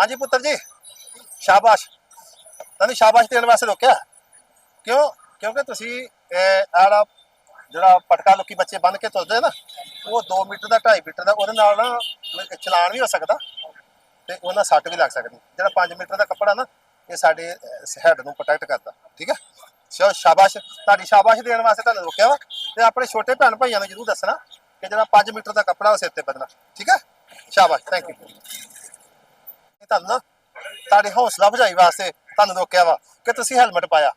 ਹਾਂਜੀ ਪੁੱਤਰ ਜੀ, ਸ਼ਾਬਾਸ਼। ਤੁਹਾਨੂੰ ਸ਼ਾਬਾਸ਼ ਦੇਣ ਵਾਸਤੇ ਰੋਕਿਆ। ਕਿਉਂ? ਕਿਉਂਕਿ ਤੁਸੀਂ, ਇਹ ਆੜਾ ਜਿਹੜਾ ਪਟਕਾ ਲੋਕੀ ਬੱਚੇ ਬੰਨ ਕੇ ਤੁਰਦੇ ਨਾ, ਉਹ 2 ਮੀਟਰ ਦਾ 2.5 ਮੀਟਰ ਦਾ, ਉਹਦੇ ਨਾਲ ਨਾ ਚਲਾਨ ਵੀ ਹੋ ਸਕਦਾ ਤੇ ਉਹਨਾਂ ਸੱਟ ਵੀ ਲੱਗ ਸਕਦੀ। ਜਿਹੜਾ 5 ਮੀਟਰ ਦਾ ਕੱਪੜਾ ਨਾ, ਇਹ ਸਾਡੇ ਹੈਡ ਨੂੰ ਪ੍ਰੋਟੈਕਟ ਕਰਦਾ। ਠੀਕ ਹੈ? ਸ਼ਾ- ਸ਼ਾਬਾਸ਼। ਤੁਹਾਡੀ ਸ਼ਾਬਾਸ਼ ਦੇਣ ਵਾਸਤੇ ਤੁਹਾਨੂੰ ਰੋਕਿਆ ਵਾ। ਤੇ ਆਪਣੇ ਛੋਟੇ ਭੈਣ ਭਾਈਆਂ ਨੂੰ ਜਰੂਰ ਦੱਸਣਾ ਕਿ ਜਿਹੜਾ 5 ਮੀਟਰ ਦਾ ਕੱਪੜਾ ਉਹ ਸਿਰ ਤੇ ਬੰਨਣਾ ਠੀਕ ਹੈ? ਸ਼ਾਬਾਸ਼। ਥੈਂਕ ਯੂ ਕਿ ਤੁਹਾਨੂੰ ਨਾ ਤੁਹਾਡੇ ਹੌਸਲਾ ਭਜਾਈ ਵਾਸਤੇ ਤੁਹਾਨੂੰ ਰੋਕਿਆ ਵਾ। ਕਿ ਤੁਸੀਂ ਹੈਲਮਟ ਪਾਇਆ।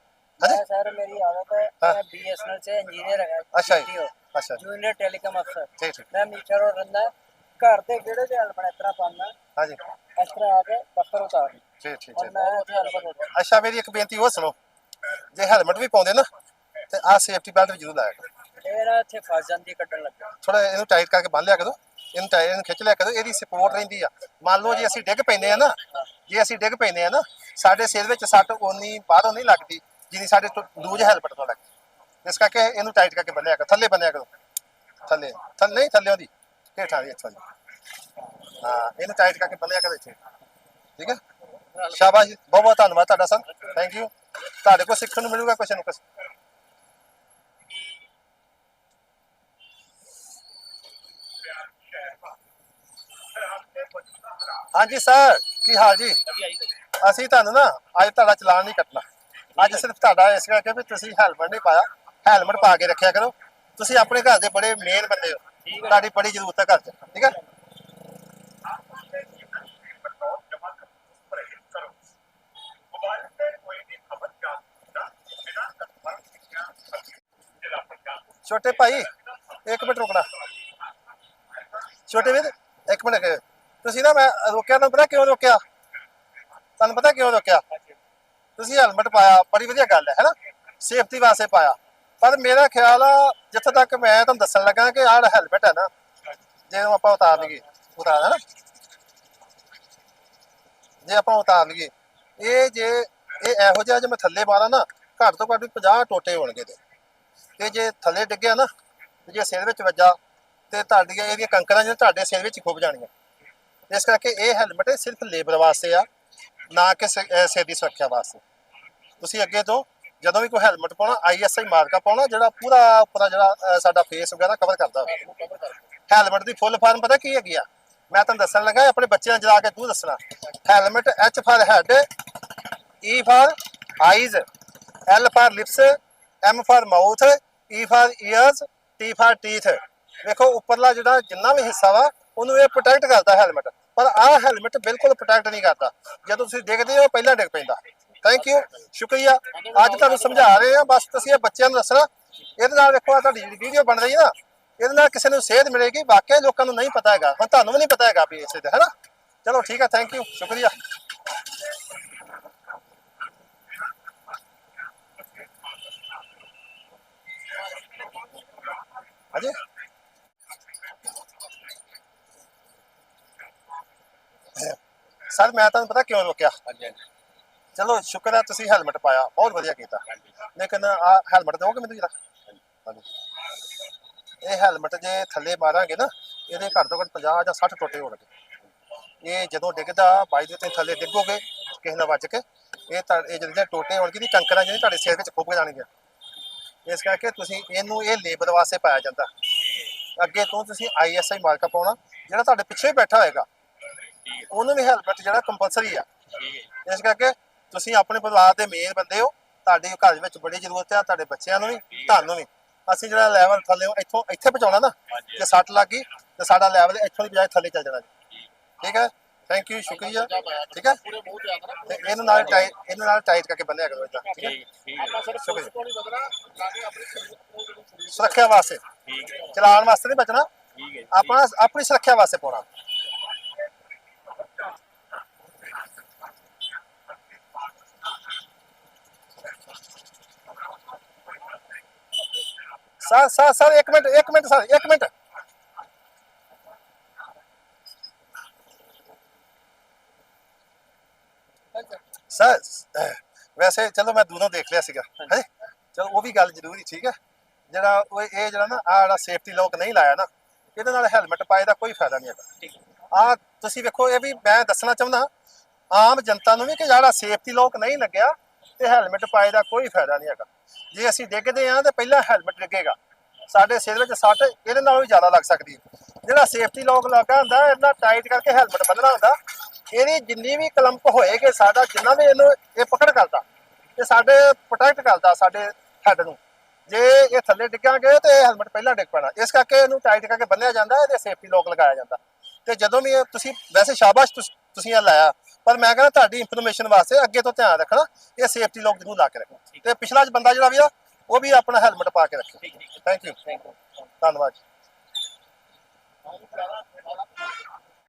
ਹਾਂਜੀ? ਮੈਂ ਸਰ ਮੇਰੀ ਆਦਤ ਹੈ। ਮੈਂ ਬੀਐਸਐਨਐਲ ਸੇ ਇੰਜੀਨੀਅਰ ਹੈਗਾ ਅੱਛਾ ਜੀ। ਅੱਛਾ ਜੂਨੀਅਰ ਟੈਲੀਕਾਮ ਅਫਸਰ ਠੀਕ ਠੀਕ ਮੈਂ ਮੀਟਰ ਔਰ ਰੰਦਾ ਘਰ ਦੇ ਜਿਹੜੇ ਦੇ ਹੈਲਮਟ ਇਤਰਾ ਪਾਣਾ ਹਾਂਜੀ। ਇਤਰਾ ਆ ਕੇ ਪੱਤਰ ਉਤਾਰ। ਠੀਕ ਠੀਕ ਠੀਕ ਅੱਛਾ ਮੇਰੀ ਇੱਕ ਬੇਨਤੀ ਹੋਰ ਸੁਣੋ। ਜੇ ਹੈਲਮਟ ਵੀ ਪਾਉਂਦੇ ਨਾ ਤੇ ਆ ਸੇਫਟੀ ਬੈਲਟ ਵੀ ਜ਼ਰੂਰ ਲਾਇਆ ਕਰੋ। ਇਹ ਨਾ ਇੱਥੇ ਫਸ ਜਾਂਦੀ ਕੱਢਣ ਲੱਗਾ। ਥੋੜਾ ਇਹਨੂੰ ਟਾਈਟ ਕਰਕੇ ਬੰਨ ਲਿਆ ਕਰੋ। ਇਹਨੂੰ ਟਾਈਟ ਇਹਨੂੰ ਖਿੱਚ ਲਿਆ ਕਰੋ। ਇਹਦੀ ਸਪੋਰਟ ਰਹਿੰਦੀ ਆ। ਮੰਨ ਲਓ ਜੇ ਅਸੀਂ ਡਿੱਗ ਪੈਂਦੇ ਆ ਨਾ ਜੇ ਅਸੀਂ ਡਿੱਗ ਪੈਂਦੇ ਆ ਨਾ ਸਾਡੇ ਸਿਰ ਵਿੱਚ ਸੱਟ ਓਨੀ ਬਾਹਰੋਂ ਨਹੀਂ ਲੱਗਦੀ ਜਿੰਨੀ ਸਾਡੇ ਤੋਂ ਦੂਜ ਹੈਲਮਟ ਤੋਂ ਲੱਗਦੀ ਇਸ ਕਰਕੇ ਇਹਨੂੰ ਟਾਈਟ ਕਰਕੇ ਬੰਨਿਆ ਕਰੋ। ਥੱਲੇ ਬੰਨਿਆ ਕਰੋ। ਥੱਲੇ। ਥੱਲੇ ਨਹੀਂ ਥੱਲੇ ਉਹਦੀ। ਹੇਠਾਂ ਦੀ ਅੱਛਾ ਜੀ ਹਾਂ ਇਹਨੂੰ ਟਾਈਟ ਕਰਕੇ ਬੰਨਿਆ ਕਰੋ ਇੱਥੇ। ਠੀਕ ਹੈ ਸ਼ਾਬਾਸ਼ ਬਹੁਤ ਬਹੁਤ ਧੰਨਵਾਦ ਤੁਹਾਡਾ ਸਰ। ਥੈਂਕ ਯੂ ਤੁਹਾਡੇ ਕੋਲ ਸਿੱਖਣ ਨੂੰ ਮਿਲੂਗਾ ਕੁਛ ਨਾ ਕੁਛ। ਹਾਂਜੀ ਸਰ। ਕੀ ਹਾਲ ਜੀ? ਅਸੀਂ ਤੁਹਾਨੂੰ ਨਾ ਅੱਜ ਤੁਹਾਡਾ ਚਲਾਨ ਨਹੀਂ ਕੱਟਣਾ। ਅੱਜ ਸਿਰਫ ਤੁਹਾਡਾ ਇਸ ਕਰਕੇ ਵੀ ਤੁਸੀਂ ਹੈਲਮਟ ਨਹੀਂ ਪਾਇਆ। ਹੈਲਮਟ ਪਾ ਕੇ ਰੱਖਿਆ ਕਰੋ। ਤੁਸੀਂ ਆਪਣੇ ਘਰ ਦੇ ਬੜੇ ਮੇਨ ਬੰਦੇ ਹੋ। ਤੁਹਾਡੀ ਬੜੀ ਜ਼ਰੂਰਤ ਹੈ ਘਰ 'ਚ ਠੀਕ ਹੈ ਛੋਟੇ ਭਾਈ ਇੱਕ ਮਿੰਟ ਰੁਕਣਾ। ਛੋਟੇ ਵੀਰ, ਇੱਕ ਮਿੰਟ ਰੁਕਿਓ। ਤੁਸੀਂ ਨਾ ਮੈਂ ਰੋਕਿਆ, ਤੁਹਾਨੂੰ ਪਤਾ ਕਿਉਂ ਰੋਕਿਆ? ਤੁਹਾਨੂੰ ਪਤਾ ਕਿਉਂ ਰੋਕਿਆ? ਤੁਸੀਂ ਹੈਲਮਟ ਪਾਇਆ, ਬੜੀ ਵਧੀਆ ਗੱਲ ਹੈ, ਹੈਨਾ? ਸੇਫਟੀ ਵਾਸਤੇ ਪਾਇਆ। ਪਰ ਮੇਰਾ ਖਿਆਲ ਆ, ਜਿੱਥੇ ਤੱਕ ਮੈਂ ਤੁਹਾਨੂੰ ਦੱਸਣ ਲੱਗਾ ਕਿ ਆਹ ਹੈਲਮਟ ਹੈ ਨਾ, ਜੇ ਨੂੰ ਆਪਾਂ ਉਤਾਰ ਲਈਏ ਉਤਾਰ ਹੈ ਨਾ ਜੇ ਆਪਾਂ ਉਤਾਰ ਲਈਏ ਇਹ ਜੇ, ਇਹ ਇਹੋ ਜਿਹਾ ਜੇ ਮੈਂ ਥੱਲੇ ਮਾਰਾਂ ਨਾ, ਘੱਟ ਤੋਂ ਘੱਟ ਵੀ 50 ਟੋਟੇ ਹੋਣਗੇ ਤੇ ਤੇ ਜੇ ਥੱਲੇ ਡਿੱਗਿਆ ਨਾ, ਤੇ ਜੇ ਸਿਰ ਵਿੱਚ ਵੱਜਾ ਤੇ ਤੁਹਾਡੀਆਂ ਇਹਦੀਆਂ ਕੰਕਰਾਂ ਜਿਹੜੀਆਂ ਤੁਹਾਡੇ ਸਿਰ ਵਿੱਚ ਹੀ ਖੁੱਭ ਜਾਣੀਆਂ। ਇਸ ਕਰਕੇ ਇਹ ਹੈਲਮਟ ਸਿਰਫ ਲੇਬਰ ਵਾਸਤੇ ਆ, ਨਾ ਕਿ ਸ- ਸਿਰ ਦੀ ਸੁਰੱਖਿਆ ਵਾਸਤੇ। ਤੁਸੀਂ ਅੱਗੇ ਤੋਂ ਜਦੋਂ ਵੀ ਕੋਈ ਹੈਲਮਟ ਪਾਉਣਾ ਆਈਐਸਆਈ ਮਾਰਕਾ ਪਾਉਣਾ, ਜਿਹੜਾ ਪੂਰਾ ਪੂਰਾ ਜਿਹੜਾ ਸਾਡਾ ਫੇਸ ਵਗੈਰਾ ਕਵਰ ਕਰਦਾ ਹੋਵੇ। ਹੈਲਮਟ ਦੀ ਫੁੱਲ ਫਾਰਮ ਪਤਾ ਕੀ ਹੈਗੀ ਆ? ਮੈਂ ਤੁਹਾਨੂੰ ਦੱਸਣ ਲੱਗਾ, ਆਪਣੇ ਬੱਚਿਆਂ ਨੂੰ ਜਾ ਕੇ ਤੂੰ ਦੱਸਣਾ। Helmet H for head E for eyes L for lips M for mouth E for ears T for teeth ਵੇਖੋ ਉੱਪਰਲਾ ਜਿਹੜਾ ਜਿੰਨਾ ਵੀ ਹਿੱਸਾ ਵਾ, ਉਹਨੂੰ ਇਹ ਪ੍ਰੋਟੈਕਟ ਕਰਦਾ ਹੈਲਮਟ ਪਰ ਆਹ ਹੈਲਮਟ ਬਿਲਕੁਲ ਪ੍ਰੋਟੈਕਟ ਨਹੀਂ ਕਰਦਾ। ਜਦੋਂ ਤੁਸੀਂ ਦੇਖਦੇ ਹੋ, ਪਹਿਲਾਂ ਡਿੱਗ ਪੈਂਦਾ। ਥੈਂਕ ਯੂ ਸ਼ੁਕਰੀਆ। ਅੱਜ ਤੁਹਾਨੂੰ ਸਮਝਾ ਰਹੇ ਹਾਂ। ਬਸ ਤੁਸੀਂ ਇਹ ਬੱਚਿਆਂ ਨੂੰ ਦੱਸਣਾ। ਇਹਦੇ ਨਾਲ ਵੇਖੋ ਆ ਤੁਹਾਡੀ ਜਿਹੜੀ ਵੀਡੀਓ ਬਣ ਰਹੀ ਹੈ ਨਾ, ਇਹਦੇ ਨਾਲ ਕਿਸੇ ਨੂੰ ਸੇਧ ਮਿਲੇਗੀ। ਵਾਕਿਆ ਲੋਕਾਂ ਨੂੰ ਨਹੀਂ ਪਤਾ ਹੈਗਾ। ਹੁਣ ਤੁਹਾਨੂੰ ਵੀ ਨਹੀਂ ਪਤਾ ਹੈਗਾ ਵੀ ਇਸੇ ਦਾ ਹੈਨਾ ਚਲੋ, ਠੀਕ ਹੈ ਥੈਂਕ ਯੂ ਸ਼ੁਕਰੀਆ। ਹਾਂਜੀ? ਸਰ ਮੈਂ ਤੁਹਾਨੂੰ ਪਤਾ ਕਿਉਂ ਰੋਕਿਆ? ਚਲੋ ਸ਼ੁਕਰ ਹੈ ਤੁਸੀਂ ਹੈਲਮਟ ਪਾਇਆ। ਬਹੁਤ ਵਧੀਆ ਕੀਤਾ। ਲੇਕਿਨ ਆ ਹੈਲਮਟ ਦਿਓਗੇ ਮੈਨੂੰ ਜਰਾ? ਹਾਂਜੀ। ਇਹ ਹੈਲਮਟ ਜੇ ਥੱਲੇ ਮਾਰਾਂਗੇ ਨਾ ਇਹਦੇ ਘੱਟ ਤੋਂ ਘੱਟ 50 ਜਾਂ 60 ਟੋਟੇ ਹੋਣਗੇ। ਇਹ ਜਦੋਂ ਡਿੱਗਦਾ ਬਾਈ ਦੇ ਤੇ ਥੱਲੇ ਡਿੱਗੋਗੇ ਕਿਸੇ ਨਾਲ ਵੱਜ ਕੇ ਇਹ ਤਾਂ ਇਹ ਜਿਹੜੀਆਂ ਟੋਟੇ ਹੋਣਗੇ ਦੀ ਕੰਕਰਾਂ ਜਿਹੜੀਆਂ ਤੁਹਾਡੇ ਸਿਰ ਵਿੱਚ ਖੁੱਭ ਜਾਣਗੀਆਂ। ਇਸ ਕਰਕੇ ਤੁਸੀਂ ਇਹਨੂੰ ਇਹ ਲੇਬਰ ਵਾਸਤੇ ਪਾਇਆ ਜਾਂਦਾ। ਅੱਗੇ ਤੋਂ ਤੁਸੀਂ ਆਈਐਸਆਈ ਮਾਰਕਾ ਪਾਉਣਾ ਜਿਹੜਾ ਤੁਹਾਡੇ ਪਿੱਛੇ ਬੈਠਾ ਹੋਏਗਾ ਉਹਨੂੰ ਵੀ ਹੈਲਮਟ ਜਿਹੜਾ ਕੰਪਲਸਰੀ ਆ। ਇਸ ਕਰਕੇ ਤੁਸੀਂ ਆਪਣੇ ਪਰਿਵਾਰ ਦੇ ਮੇਨ ਬੰਦੇ ਹੋ। ਤੁਹਾਡੇ ਘਰ ਵਿੱਚ ਬੜੀ ਜ਼ਰੂਰਤ ਹੈ ਤੁਹਾਡੇ ਬੱਚਿਆਂ ਨੂੰ ਵੀ ਤੁਹਾਨੂੰ ਵੀ। ਅਸੀਂ ਜਿਹੜਾ ਲੈਵਲ ਥੱਲੇ ਇੱਥੋਂ ਇੱਥੇ ਪਹੁੰਚਾਉਣਾ ਨਾ ਜੇ ਸੱਟ ਲੱਗ ਗਈ ਤੇ ਸਾਡਾ ਲੈਵਲ ਇੱਥੋਂ ਦੀ ਬਜਾਏ ਥੱਲੇ ਚੱਲ ਜਾਣਾ ਠੀਕ ਹੈ? ਥੈਂਕ ਯੂ ਸ਼ੁਕਰੀਆ। ਠੀਕ ਹੈ? ਤੇ ਇਹਨੂੰ ਨਾਲ ਟਾਈਟ ਇਹਨੂੰ ਨਾਲ ਟਾਈਟ ਕਰਕੇ ਬੰਨਿਆ ਕਰੋ ਇਦਾਂ ਠੀਕ ਹੈ? ਸੁਰੱਖਿਆ ਵਾਸਤੇ। ਚਲਾਉਣ ਵਾਸਤੇ ਨਹੀਂ ਬਚਣਾ। ਆਪਣਾ ਆਪਣੀ ਸੁਰੱਖਿਆ ਵਾਸਤੇ ਪਾਉਣਾ। ਸਰ ਸਰ ਸਰ ਇੱਕ ਮਿੰਟ ਇੱਕ ਮਿੰਟ ਸਰ ਇੱਕ ਮਿੰਟ। ਸਰ ਵੈਸੇ ਚਲੋ ਮੈਂ ਦੂਰੋਂ ਦੇਖ ਲਿਆ ਸੀਗਾ। ਹੈ ਚਲੋ ਉਹ ਵੀ ਗੱਲ ਜ਼ਰੂਰੀ ਠੀਕ ਹੈ? ਜਿਹੜਾ ਉਹ ਇਹ ਜਿਹੜਾ ਨਾ ਆ ਜਿਹੜਾ ਸੇਫਟੀ ਲੋਕ ਨਹੀਂ ਲਾਇਆ ਨਾ ਇਹਦੇ ਨਾਲ ਹੈਲਮਟ ਪਾਏ ਦਾ ਕੋਈ ਫਾਇਦਾ ਨਹੀਂ ਹੈਗਾ। ਆ ਤੁਸੀਂ ਵੇਖੋ ਇਹ ਵੀ ਮੈਂ ਦੱਸਣਾ ਚਾਹੁੰਦਾ ਆਮ ਜਨਤਾ ਨੂੰ ਵੀ ਕਿ ਜਿਹੜਾ ਸੇਫਟੀ ਲੋਕ ਨਹੀਂ ਲੱਗਿਆ ਤੇ ਹੈਲਮਟ ਪਾਏ ਦਾ ਕੋਈ ਫਾਇਦਾ ਨਹੀਂ ਹੈਗਾ। ਜੇ ਅਸੀਂ ਡਿੱਗਦੇ ਆ ਤਾਂ ਪਹਿਲਾਂ ਹੈਲਮਟ ਡਿੱਗੇਗਾ ਸਾਡੇ ਸਿਰ ਵਿੱਚ ਸੱਟ ਇਹਦੇ ਨਾਲੋਂ ਵੀ ਜ਼ਿਆਦਾ ਲੱਗ ਸਕਦੀ ਹੈ। ਜਿਹੜਾ ਸੇਫਟੀ ਲੋਕ ਲੱਗਾ ਹੁੰਦਾ ਇਹਨਾਂ ਟਾਈਟ ਕਰਕੇ ਹੈਲਮਟ ਬੰਨਣਾ ਹੁੰਦਾ, ਇਹਦੀ ਜਿੰਨੀ ਵੀ ਕਲੰਪ ਹੋਏਗੇ, ਸਾਡਾ ਜਿੰਨਾ ਵੀ ਇਹਨੂੰ ਇਹ ਪਕੜ ਕਰਦਾ ਤੇ ਸਾਡੇ ਪ੍ਰੋਟੈਕਟ ਕਰਦਾ ਸਾਡੇ ਹੈਡ ਨੂੰ। ਜੇ ਇਹ ਥੱਲੇ ਡਿੱਗਾਂਗੇ ਤੇ ਹੈਲਮਟ ਪਹਿਲਾਂ ਡਿੱਗ ਪੈਣਾ। ਇਸ ਕਰਕੇ ਇਹਨੂੰ ਟਾਈਟ ਕਰਕੇ ਬੰਨਿਆ ਜਾਂਦਾ, ਇਹਦੇ ਸੇਫਟੀ ਲੋਕ ਲਗਾਇਆ ਜਾਂਦਾ। ਤੇ ਜਦੋਂ ਵੀ ਇਹ ਤੁਸੀਂ, ਵੈਸੇ ਸ਼ਾਬਾਸ਼ ਤੁਸੀਂ ਇਹ ਲਾਇਆ। ਪਰ ਮੈਂ ਕਹਿੰਦਾ ਤੁਹਾਡੀ ਇਨਫੋਰਮੇਸ਼ਨ ਵਾਸਤੇ ਅੱਗੇ ਤੋਂ ਧਿਆਨ ਰੱਖਣਾ ਇਹ ਸੇਫਟੀ ਲੋਕ ਜ਼ਰੂਰ ਲਾ ਕੇ ਰੱਖਣਾ ਤੇ ਪਿਛਲਾ ਬੰਦਾ ਜਿਹੜਾ ਵੀ ਆ ਉਹ ਵੀ ਆਪਣਾ ਹੈਲਮਟ ਪਾ ਕੇ ਰੱਖੇ ਠੀਕ ਠੀਕ। ਥੈਂਕ ਯੂ ਥੈਂਕ ਯੂ ਧੰਨਵਾਦ ਜੀ।